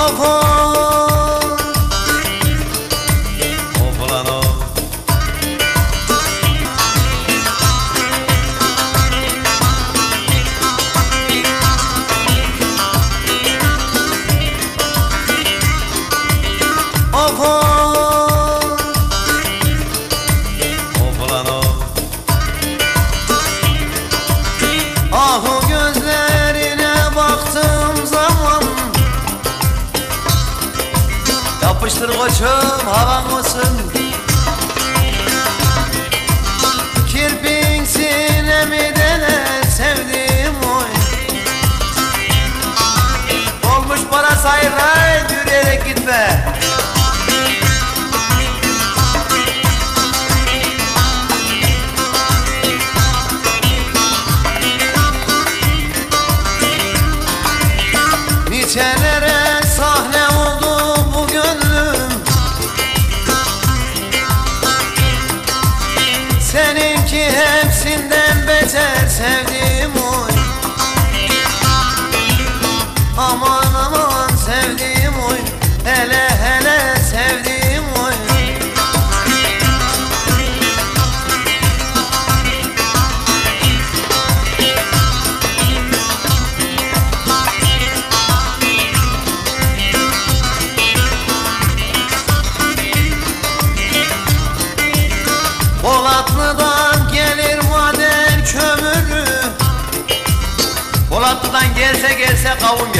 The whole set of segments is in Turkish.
ovol Ovolano Ovol Ovolano Ovol Yapıştır koçum havan olsun. Kirpin sinemi dene sevdiğim oy. Olmuş bana sayray yürüyerek gitme. Niçelere Polatlı'dan gelir maden kömürü. Polatlı'dan gelse gelse kavun gelir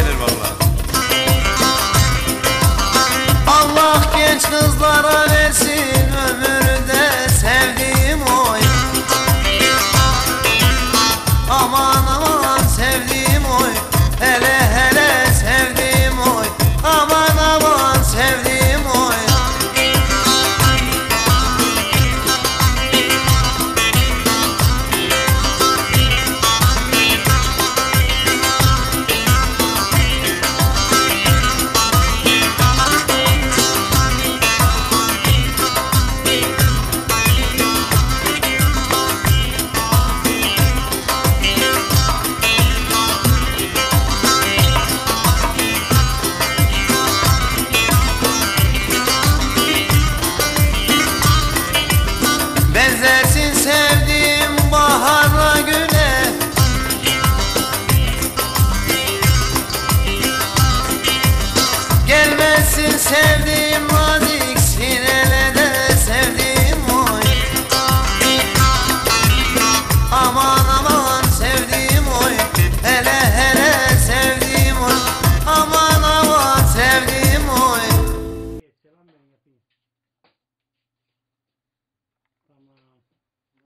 said